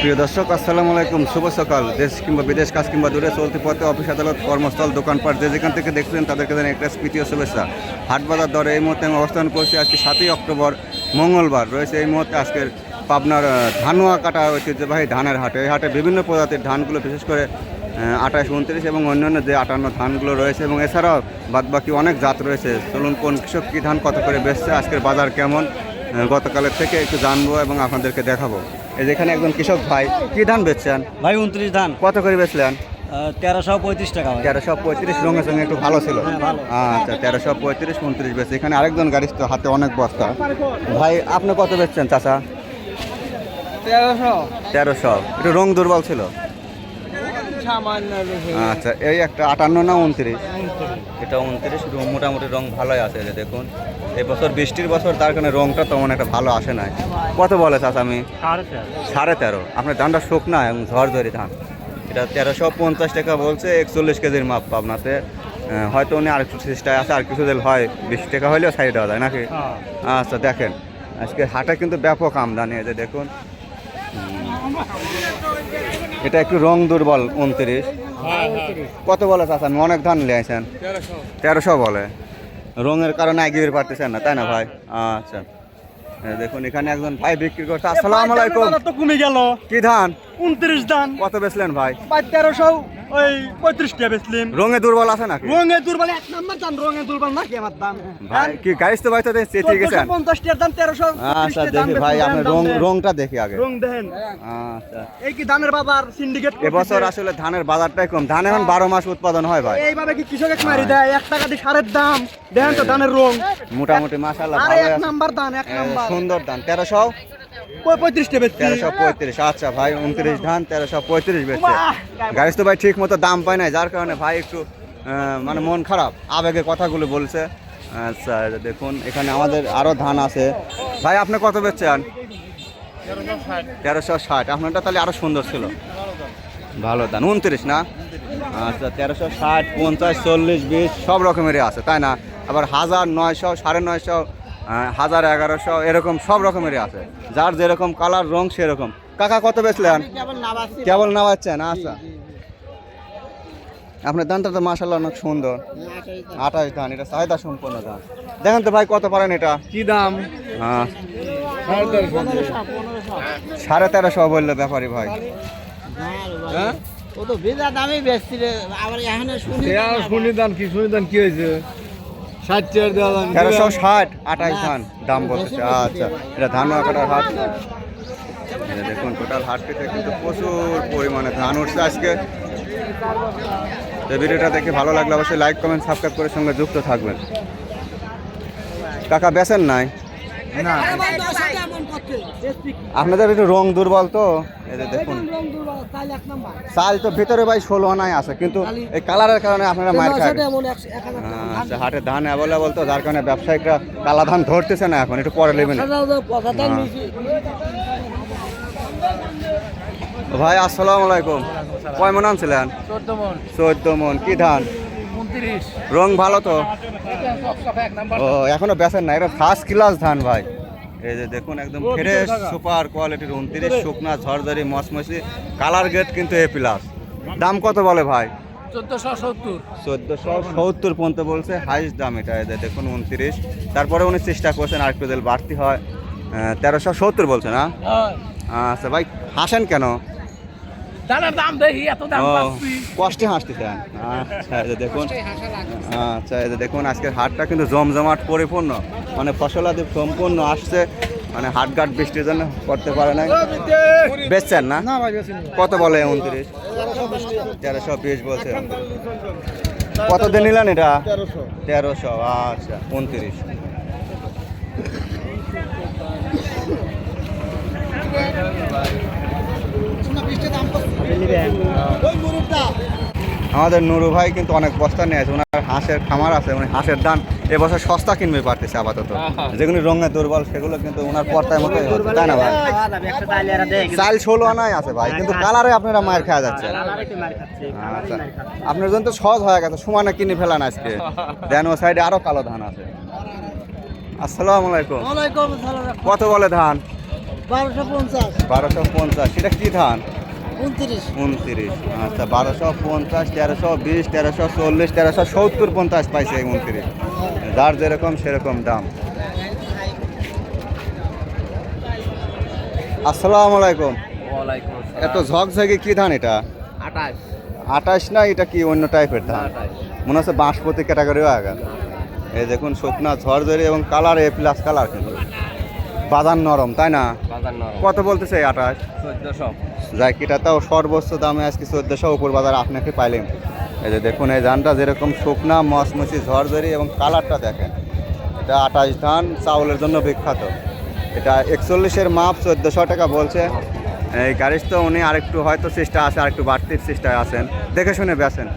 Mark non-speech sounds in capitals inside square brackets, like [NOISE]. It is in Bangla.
প্রিয় দর্শক, আসসালামু আলাইকুম। শুভ সকাল। দেশ কিংবা বিদেশ, কাজ কিংবা দূরে চলতি পথে অফিস, আদালত, কর্মস্থল, দোকানপাট যে যেখান থেকে দেখছেন তাদেরকে জানাই একটা স্মৃতীয় শুভেচ্ছা। হাটবাজার দরে এই মুহূর্তে আমি অবস্থান করছি আজকে সাতই অক্টোবর, মঙ্গলবার। রয়েছে এই মুহূর্তে আজকের পাবনার ধানুয়া কাটা ঐতিহ্যবাহী ধানের হাটে। এই হাটে বিভিন্ন প্রজাতির ধানগুলো, বিশেষ করে আঠাশ, উনত্রিশ এবং অন্যান্য যে আটান্ন ধানগুলো রয়েছে এবং এছাড়াও বাদবাকি অনেক জাত রয়েছে। চলুন, কোন কৃষক কী ধান কত করে বেচছে, আজকের বাজার কেমন গতকালের থেকে একটু জানব এবং আপনাদেরকে দেখাবো। এই যেখানে একজন কৃষক ভাই কি ধান বেচছেন? ভাই উনত্রিশ ধান। কত করে বেচলেন? তেরোশো পঁয়ত্রিশ টাকা ভাই। তেরোশো পঁয়ত্রিশ রঙের সঙ্গে একটু ভালো ছিল। হ্যাঁ, আচ্ছা তেরোশো পঁয়ত্রিশ উনত্রিশ বেচছে এখানে আরেকজন গাড়ির তো হাতে অনেক বস্তা। ভাই আপনি কত বেচছেন চাচা? তেরোশো। তেরোশো। একটু রং দুর্বল ছিল। আচ্ছা এই একটা আটান্ন না উনত্রিশ? এটা উনত্রিশ রং মোটামুটি রং ভালোই আছে দেখুন। এই বছর বৃষ্টির বছর তার কারণে রংটা তেমন একটা ভালো আসে নাই। কত বলে চাচা আমি? সাড়ে তেরো। আপনার ধানটা শুকনা এবং ঝড়ঝরি ধান। এটা তেরোশো পঞ্চাশ টাকা বলছে একচল্লিশ কেজির মাপ আপনাতে। হয়তো উনি আর একটু চেষ্টায় আছে আর কিছু দিন হয় বিশ টাকা হলেও সাইড দেওয়া যায় নাকি? আচ্ছা দেখেন। আজকে হাটে কিন্তু ব্যাপক আমদানি আছে দেখুন। এটা একটু রং দুর্বল উনত্রিশ। কত বলে আপনি অনেক ধান লিয়েছেন তেরোশো বলে। রঙের কারণে এগিয়ে পারতেছেন না তাই না ভাই? আচ্ছা। দেখুন এখানে একজন ভাই বিক্রি করছে। আসসালাম আলাইকুম। তো কমে গেল। কি ধান? উনত্রিশ ধান। কত বেচলেন ভাই? ভাই তেরোশো। ওই পঁয়ত্রিশ টাকা বেচলিম। রঙে দুর্বল আছে নাকি? রঙে দুর্বল এক নাম্বার দাম রঙে দুর্বল নাকি আমার দাম? ভাই কি গাড়ি তো ভাই তো গেছেন পঞ্চাশ টাকার দাম তেরোশো আচ্ছা দেখি ভাই আপনি রং রংটা দেখি আগে। রং দেখেন আচ্ছা। এই কি ধানের বাজার সিন্ডিকেট এবছর আসলে ধানের বাজারটাই কম। ধান এখন বারো মাস উৎপাদন হয় ভাই। এইভাবে কি কৃষকের মারি দেয়? এক টাকা দিয়ে সারের দাম। দেখেন তো ধানের রং। মোটামুটি মাসাল্লাহ ভালো এক নাম্বার দান এক এ, নাম্বার। সুন্দর ধান। তেরোশো? পঁয়ত্রিশ টাকা বেচছি। তেরোশো পঁয়ত্রিশ। আচ্ছা ভাই উনত্রিশ ধান তেরোশো পঁয়ত্রিশ বেচছে! গাড়ি। তো ভাই ঠিক মতো দাম পায় নাই যার কারণে ভাই একটু মানে মন খারাপ। আবেগে কথাগুলো বলছে। আচ্ছা দেখুন এখানে আমাদের আরও ধান আছে। ভাই আপনি কত বেচছেন? তেরোশো ষাট। আপনারটা তাহলে আরও সুন্দর ছিল। ভালো ধান উনত্রিশ না? আচ্ছা তেরোশো ষাট পঞ্চাশ চল্লিশ বিশ সব রকমেরই আছে তাই না? আবার হাজার নয়শো সাড়ে নয়শো হাজার এগারোশো এরকম সব রকমেরই আছে। যার যেরকম কালার রং সেরকম। কাকা কত বেচলেন? কেবল নামাচ্ছেন? আচ্ছা। আপনার ধানটা তো মাসাল্লাহ অনেক সুন্দর। আঠাশ ধান এটা চাহিদা সম্পন্ন ধান দেখেন তো ভাই কত পারেন এটা? কি দাম? হ্যাঁ। সাড়ে তেরোশো। বলল ব্যাপারী ভাই। হ্যাঁ? ও তো দামে বেচছি রে আবার এখানে শুনি সুনিদান কি সুনিদান কি হয়েছে ষাট চেয়ার দেওয়া দাম তেরোশো ষাট, আঠাশ ধান, দাম বলতেছে। আচ্ছা এটা ধান কাটার হাট। দেখুন টোটাল হাটটিতে কিন্তু প্রচুর পরিমাণে ধান উঠছে আজকে। তো ভিডিওটা দেখে ভালো লাগলে অবশ্যই লাইক কমেন্ট সাবস্ক্রাইব করে সঙ্গে যুক্ত থাকবেন। কাকা বেসেন নাই? আপনাদের একটু রং দুর্বল তো? এই যে দেখুন। চাল তো ভিতরে ভাই ষোলো আনায় আছে কিন্তু এই কালারের কারণে আপনারা মার খায়। আচ্ছা হাটে ধান অ্যাভেলেবল তো যার কারণে ব্যবসায়িকরা কালা ধান ধরতেছে না এখন একটু পরে নেবেন। ভাই আসসালামু আলাইকুম। কয় মন আনছিলেন? চোদ্দ মন। চোদ্দ মন কি ধান? রং ভালো তো। ও এখনও বেচেন না এটা ফার্স্ট ক্লাস ধান ভাই। এই যে দেখুন একদম ফ্রেশ সুপার কোয়ালিটির উনত্রিশ শুকনা ঝরঝরি মসমসি কালার গেট কিন্তু এ প্লাস দাম কত বলে ভাই? চোদ্দশো সত্তর। পর্যন্ত বলছে হাইস্ট দাম এটা এই যে দেখুন উনত্রিশ। তারপরে উনি চেষ্টা করছেন আর একটু বাড়তি হয়। তেরোশো সত্তর বলছে না? আচ্ছা ভাই হাসেন কেন? দামের দাম দেখি এত দাম ও, পাচ্ছি। কষ্টে হাসতেছেন আচ্ছা এই যে দেখুন। আচ্ছা এই যে দেখুন আজকের হাটটা কিন্তু জমজমাট পরিপূর্ণ। মানে ফসলাদি সম্পূর্ণ আসছে। মানে হাটঘাট বৃষ্টির জন্য করতে পারে নাই। বেচছেন না? না কত বলে উনত্রিশ? তেরোশো বিশ বলছে। কত দিন নিলেন এটা? তেরোশো আচ্ছা উনত্রিশ। আমাদের নুরু ভাই কিন্তু অনেক বস্তা নিয়ে আছে ওনার হাঁসের খামার আছে মানে হাঁসের দান এবছর সস্তা কিনবে পারতেছে আপাতত। যেগুলি রঙে দুর্বল সেগুলো কিন্তু ওনার পর্তায় মতো তাই না ভাই? চাল ষোলো আনাই আছে ভাই কিন্তু কালারে আপনারা মায়ের খাওয়া যাচ্ছে। আচ্ছা। আপনার জন্য তো সহজ হয়ে গেছে সমানে কিনে ফেলান আজকে। [LAUGHS] দেন ও সাইডে আরও কালো ধান আছে। আসসালামু আলাইকুম। কত বলে ধান? বারোশো পঞ্চাশ। বারোশো পঞ্চাশ সেটা কি ধান? উনত্রিশ। উনত্রিশ আচ্ছা বারোশো পঞ্চাশ তেরোশো বিশ তেরোশো চল্লিশ তেরোশো সত্তর পঞ্চাশ পাইছে এই উনত্রিশ। যার যেরকম সেরকম দাম। আসসালামু আলাইকুম। ওয়ালাইকুম এত ঝকঝকে কি ধান এটা? আঠাশ। আঠাশ না এটা কি অন্য টাইপের ধান? মনে হচ্ছে বাঁশপতি ক্যাটাগরিও আগে। এই দেখুন শুকনা ঝড় ঝরঝরি এবং কালার এ প্লাস কালার কিন্তু। বাদান নরম তাই না? বাজার নরম। কত বলতেছে আঠাশ চোদ্দশো। জাকিটা তাও সর্বোচ্চ দামে আজকে চোদ্দশো উপর বাজার আপনাকে পাইলেন। এই যে দেখুন এই ধানটা যেরকম শুকনা মসমসি ঝরঝরি এবং কালারটা দেখেন। এটা আঠাশ ধান চাউলের জন্য বিখ্যাত। এটা একচল্লিশের মাপ চোদ্দোশো টাকা বলছে। এই গাড়ির তো উনি আরেকটু হয়তো চেষ্টা আছে আরেকটু বাড়তির চেষ্টায় আছেন। দেখে শুনে বেছেন